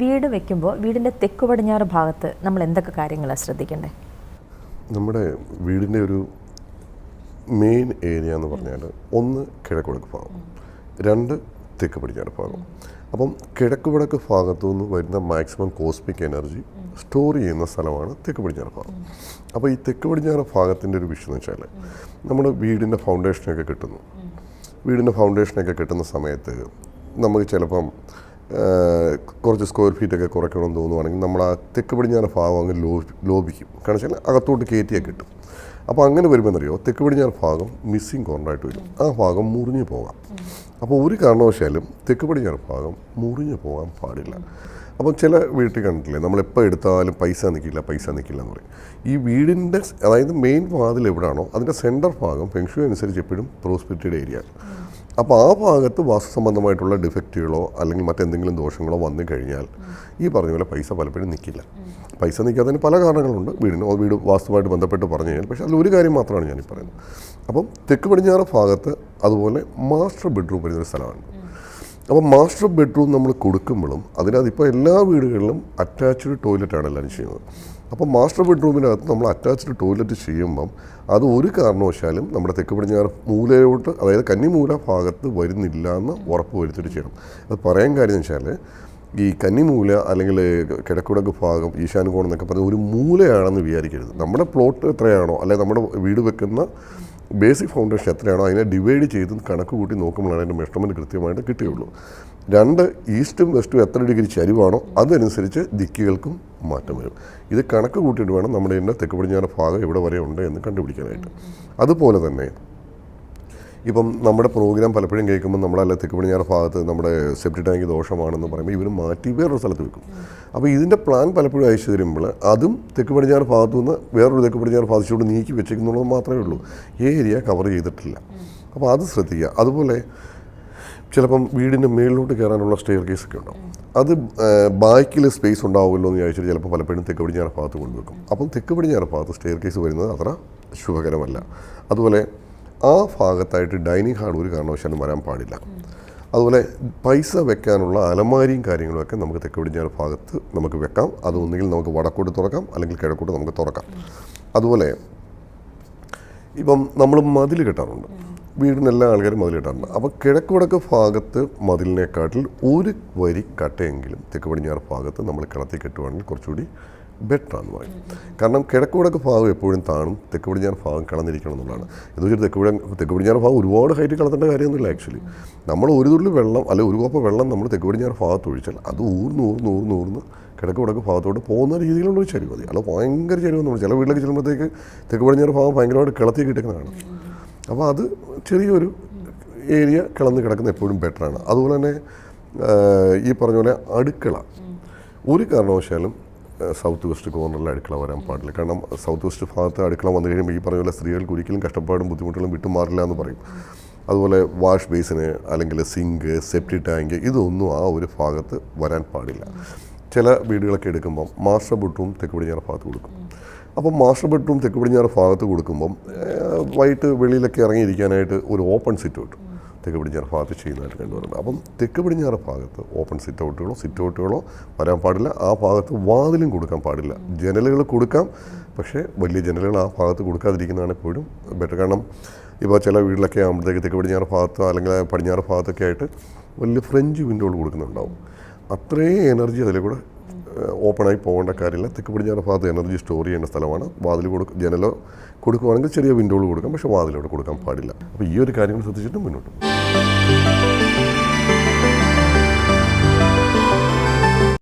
വീട് വെക്കുമ്പോൾ വീടിന്റെ തെക്ക് പടിഞ്ഞാറ് ഭാഗത്ത് നമ്മൾ എന്തൊക്കെ കാര്യങ്ങളാണ് ശ്രദ്ധിക്കേണ്ടത് നമ്മുടെ വീടിന്റെ ഒരു മെയിൻ ഏരിയ എന്ന് പറഞ്ഞാൽ ഒന്ന് കിഴക്ക് വടക്ക് ഭാഗം രണ്ട് തെക്ക് പടിഞ്ഞാറ് ഭാഗം. അപ്പം കിഴക്ക് വടക്ക് ഭാഗത്തു നിന്ന് വരുന്ന മാക്സിമം കോസ്മിക് എനർജി സ്റ്റോർ ചെയ്യുന്ന സ്ഥലമാണ് തെക്ക് പടിഞ്ഞാറ് ഭാഗം. അപ്പോൾ ഈ തെക്ക് പടിഞ്ഞാറ് ഭാഗത്തിന്റെ ഒരു വിഷയം എന്ന് വെച്ചാൽ നമ്മുടെ വീടിന്റെ ഫൗണ്ടേഷനൊക്കെ കിട്ടുന്നു. വീടിന്റെ ഫൗണ്ടേഷനൊക്കെ കിട്ടുന്ന സമയത്ത് നമുക്ക് ചിലപ്പം കുറച്ച് സ്ക്വയർ ഫീറ്റൊക്കെ കുറയ്ക്കണമെന്ന് തോന്നുവാണെങ്കിൽ നമ്മൾ ആ തെക്ക് പടിഞ്ഞാറ് ഭാഗം അങ്ങ് ലോ ലോപിക്കും. കാരണം വെച്ചാൽ അകത്തോട്ട് കയറ്റിയാൽ കിട്ടും. അപ്പോൾ അങ്ങനെ വരുമ്പോൾ എന്നറിയോ തെക്ക് പടിഞ്ഞാറ് ഭാഗം മിസ്സിങ് കോണ്ടായിട്ട് വരും. ആ ഭാഗം മുറിഞ്ഞു പോകാം. അപ്പോൾ ഒരു കാരണവശാലും തെക്ക് പടിഞ്ഞാറ് ഭാഗം മുറിഞ്ഞു പോകാൻ പാടില്ല. അപ്പം ചില വീട്ടിൽ കണ്ടിട്ടില്ലേ? നമ്മളെപ്പോൾ എടുത്താലും പൈസ നിൽക്കില്ല പൈസ നിൽക്കില്ല എന്ന് പറയും. ഈ വീടിന്റെ അതായത് മെയിൻ വാതിൽ എവിടെയാണോ അതിന്റെ സെന്റർ ഭാഗം ഫെങ്ഷു അനുസരിച്ച് എപ്പോഴും പ്രോസ്പെരിറ്റിയുടെ ഏരിയ അപ്പോൾ ആ ഭാഗത്ത് സംബന്ധമായിട്ടുള്ള ഡിഫക്റ്റുകളോ അല്ലെങ്കിൽ മറ്റെന്തെങ്കിലും ദോഷങ്ങളോ വന്നു കഴിഞ്ഞാൽ ഈ പറഞ്ഞ പോലെ പൈസ പലപ്പോഴും നിൽക്കില്ല. പൈസ നിൽക്കാത്തതിന് പല കാരണങ്ങളുണ്ട്. വീടിന് വീട് വാസ്തുവായിട്ട് ബന്ധപ്പെട്ട് പറഞ്ഞു കഴിഞ്ഞാൽ പക്ഷേ അതിൽ ഒരു കാര്യം മാത്രമാണ് ഞാനീ പറയുന്നത്. അപ്പം തെക്ക് പടിഞ്ഞാറ് ഭാഗത്ത് അതുപോലെ മാസ്റ്റർ ബെഡ്റൂം വരുന്നൊരു സ്ഥലമാണ്. അപ്പോൾ മാസ്റ്റർ ബെഡ്റൂം നമ്മൾ കൊടുക്കുമ്പോഴും അതിനകത്ത് ഇപ്പോൾ എല്ലാ വീടുകളിലും അറ്റാച്ച്ഡ് ടോയ്ലറ്റാണ് എല്ലാവരും ചെയ്യുന്നത്. അപ്പോൾ മാസ്റ്റർ ബെഡ്റൂമിനകത്ത് നമ്മൾ അറ്റാച്ച്ഡ് ടോയ്ലറ്റ് ചെയ്യുമ്പം അത് ഒരു കാരണവശാലും നമ്മുടെ തെക്ക് പടിഞ്ഞാറ് മൂലയോട്ട് അതായത് കന്നിമൂല ഭാഗത്ത് വരുന്നില്ല എന്ന് ഉറപ്പ് വരുത്തിയിട്ട് ചെയ്യണം. അത് പറയാൻ കാര്യം വെച്ചാൽ ഈ കന്നിമൂല അല്ലെങ്കിൽ കിഴക്കുടക്ക് ഭാഗം ഈശാനുകോണം എന്നൊക്കെ പറഞ്ഞ ഒരു മൂലയാണെന്ന് വിചാരിക്കരുത്. നമ്മുടെ പ്ലോട്ട് എത്രയാണോ അല്ലെങ്കിൽ നമ്മുടെ വീട് വെക്കുന്ന ബേസിക് ഫൗണ്ടേഷൻ എത്രയാണോ അതിനെ ഡിവൈഡ് ചെയ്ത് കണക്ക് കൂട്ടി നോക്കുമ്പോഴാണ് അതിന്റെ മെഷർമെന്റ് കൃത്യമായിട്ട് കിട്ടുകയുള്ളൂ രണ്ട് ഈസ്റ്റും വെസ്റ്റും എത്ര ഡിഗ്രി ചരിവാണോ അതനുസരിച്ച് ദിക്കുകൾക്കും മാറ്റം വരും. ഇത് കണക്ക് കൂട്ടിയിട്ട് വേണം നമ്മുടെ ഇതിന്റെ തെക്ക് പടിഞ്ഞാറ് ഭാഗം എവിടെ വരെ ഉണ്ട് എന്ന് കണ്ടുപിടിക്കാനായിട്ട്. അതുപോലെ തന്നെ ഇപ്പം നമ്മുടെ പ്രോഗ്രാം പലപ്പോഴും കേൾക്കുമ്പോൾ നമ്മളല്ല തെക്ക് പടിഞ്ഞാറ് ഭാഗത്ത് നമ്മുടെ സെപ്റ്റി ടാങ്ക് ദോഷമാണെന്ന് പറയുമ്പോൾ ഇവർ മാറ്റി വേറൊരു സ്ഥലത്ത് വെക്കും. അപ്പോൾ ഇതിന്റെ പ്ലാൻ പലപ്പോഴും അയച്ചു തരുമ്പോൾ അതും തെക്ക് പടിഞ്ഞാറ് ഭാഗത്തു നിന്ന് വേറൊരു തെക്ക് പടിഞ്ഞാറ് ഭാഗത്തോട് നീക്കി വെച്ചേക്കുന്നുള്ളത് മാത്രമേ ഉള്ളൂ. ഏരിയ കവർ ചെയ്തിട്ടില്ല. അപ്പോൾ അത് ശ്രദ്ധിക്കുക. അതുപോലെ ചിലപ്പം വീടിന്റെ മേളിലോട്ട് കയറാനുള്ള സ്റ്റെയർ കേസൊക്കെ ഉണ്ടാവും. അത് ബാക്കിൽ സ്പേസ് ഉണ്ടാവുമല്ലോ എന്ന് ചോദിച്ചിട്ട് ചിലപ്പോൾ പലപ്പോഴും തെക്ക് പടിഞ്ഞാറ് ഭാഗത്ത് കൊണ്ടുവെക്കും. അപ്പം തെക്ക് പടിഞ്ഞാറ് ഭാഗത്ത് സ്റ്റെയർ കേസ് വരുന്നത് അത്ര ശുഭകരമല്ല. അതുപോലെ ആ ഭാഗത്തായിട്ട് ഡൈനിങ് ഹാൾ ഒരു കാരണവശാലും വരാൻ പാടില്ല. അതുപോലെ പൈസ വെക്കാനുള്ള അലമാരിയും കാര്യങ്ങളുമൊക്കെ നമുക്ക് തെക്ക് പടിഞ്ഞാറ് ഭാഗത്ത് നമുക്ക് വെക്കാം. അത് ഒന്നുകിൽ നമുക്ക് വടക്കോട്ട് തുറക്കാം അല്ലെങ്കിൽ കിഴക്കോട്ട് നമുക്ക് തുറക്കാം. അതുപോലെ ഇപ്പം നമ്മൾ മതിൽ കെട്ടാറുണ്ട്. വീടിന് എല്ലാ ആൾക്കാരും മതിൽ കെട്ടാറുണ്ട്. അപ്പോൾ കിഴക്ക് വടക്ക് ഭാഗത്ത് മതിലിനെക്കാട്ടിൽ ഒരു വരി കട്ടയെങ്കിലും തെക്ക് പടിഞ്ഞാറ് ഭാഗത്ത് നമ്മൾ കിളത്തി കെട്ടുവാണെങ്കിൽ കുറച്ചുകൂടി ബെറ്ററാന്ന് പറയും കാരണം കിഴക്ക് വടക്ക് ഭാഗം എപ്പോഴും താണും തെക്ക് പടിഞ്ഞാറ് ഭാഗം കിളന്നിരിക്കണം എന്നുള്ളതാണ്. എന്ന് വെച്ചാൽ തെക്ക് പടി തെക്ക് പടിഞ്ഞാറ് ഭാഗം ഒരുപാട് ഹൈറ്റ് കളത്തേണ്ട കാര്യമൊന്നുമില്ല ആക്ച്വലി നമ്മൾ ഒരു തുള്ളി വെള്ളം അല്ലെങ്കിൽ ഒരു കോപ്പ വെള്ളം നമ്മൾ തെക്ക് പടിഞ്ഞാറ് ഭാഗത്ത് ഒഴിച്ചാൽ അത് ഊർന്ന് ഊർന്ന് ഊർന്ന് ഊർന്ന് കിഴക്ക് വടക്ക് ഭാഗത്തോട്ട് പോകുന്ന രീതിയിലുള്ള ഒരു ചരിവ് മതി. അത് ഭയങ്കര ചരിവെന്ന് നമ്മൾ ചില വീട്ടിലേക്ക് ചെല്ലുമ്പോഴത്തേക്ക് തെക്ക് പടിഞ്ഞാറ് ഭാഗം ഭയങ്കരമായിട്ട് കിളത്തി കിട്ടുന്നതാണ് അപ്പോൾ അത് ചെറിയൊരു ഏരിയ കിളന്ന് കിടക്കുന്ന എപ്പോഴും ബെറ്ററാണ് അതുപോലെ തന്നെ ഈ പറഞ്ഞ പോലെ അടുക്കള. ഒരു കാരണവശാലും സൗത്ത് വെസ്റ്റ് കോർണറിൽ അടുക്കള വരാൻ പാടില്ല. കാരണം സൗത്ത് വെസ്റ്റ് ഭാഗത്ത് അടുക്കള വന്നു കഴിയുമ്പോൾ ഈ പറഞ്ഞ പോലെ സ്ത്രീകൾക്ക് ഒരിക്കലും കഷ്ടപ്പാടും ബുദ്ധിമുട്ടുകളും വിട്ടുമാറില്ല എന്ന് പറയും. അതുപോലെ വാഷ് ബേസിന് അല്ലെങ്കിൽ സിങ്ക് സെപ്റ്റി ടാങ്ക് ഇതൊന്നും ആ ഒരു ഭാഗത്ത് വരാൻ പാടില്ല. ചില വീടുകളൊക്കെ എടുക്കുമ്പം മാസ്റ്റർ ബെഡ്റൂം തെക്ക് പടിഞ്ഞാറ് ഭാഗത്ത് കൊടുക്കും. അപ്പം മാസ്റ്റർ ബെഡ്റൂം തെക്ക് പടിഞ്ഞാറ് ഭാഗത്ത് കൊടുക്കുമ്പം വൈകിട്ട് വെളിയിലൊക്കെ ഇറങ്ങിയിരിക്കാനായിട്ട് ഒരു ഓപ്പൺ സിറ്റ് ഔട്ട് തെക്ക് പടിഞ്ഞാറ് ഭാഗത്ത് ചെയ്യുന്നതായിട്ട് കണ്ടുവരുന്നത്. അപ്പം തെക്ക് പടിഞ്ഞാറ് ഭാഗത്ത് ഓപ്പൺ സിറ്റ് ഔട്ടുകളോ സിറ്റ് ഔട്ടുകളോ വരാൻ പാടില്ല. ആ ഭാഗത്ത് വാതിലും കൊടുക്കാൻ പാടില്ല. ജനലുകൾ കൊടുക്കാം പക്ഷേ വലിയ ജനലുകൾ ആ ഭാഗത്ത് കൊടുക്കാതിരിക്കുന്നതാണ് എപ്പോഴും ബെറ്റർ കാരണം ഇപ്പോൾ ചില വീട്ടിലൊക്കെ ആകുമ്പോഴത്തേക്ക് തെക്ക് പടിഞ്ഞാറ് ഭാഗത്തോ അല്ലെങ്കിൽ പടിഞ്ഞാറ് ഭാഗത്തൊക്കെ ആയിട്ട് വലിയ ഫ്രഞ്ച് വിൻഡോകൾ കൊടുക്കുന്നുണ്ടാവും. അത്രയും എനർജി അതിൽ കൂടെ ഓപ്പണായി പോകേണ്ട കാര്യമില്ല. തെക്ക് പടിഞ്ഞാറ് ഭാഗത്ത് എനർജി സ്റ്റോർ ചെയ്യേണ്ട സ്ഥലമാണ്. വാതിൽ കൊടുക്കും ജനലോ കൊടുക്കുകയാണെങ്കിൽ ചെറിയ വിൻഡോകൾ കൊടുക്കാം പക്ഷേ വാതിലോട് കൊടുക്കാൻ പാടില്ല. അപ്പോൾ ഈ ഒരു കാര്യങ്ങൾ ശ്രദ്ധിച്ചിട്ട് മുന്നോട്ട് പോകും. you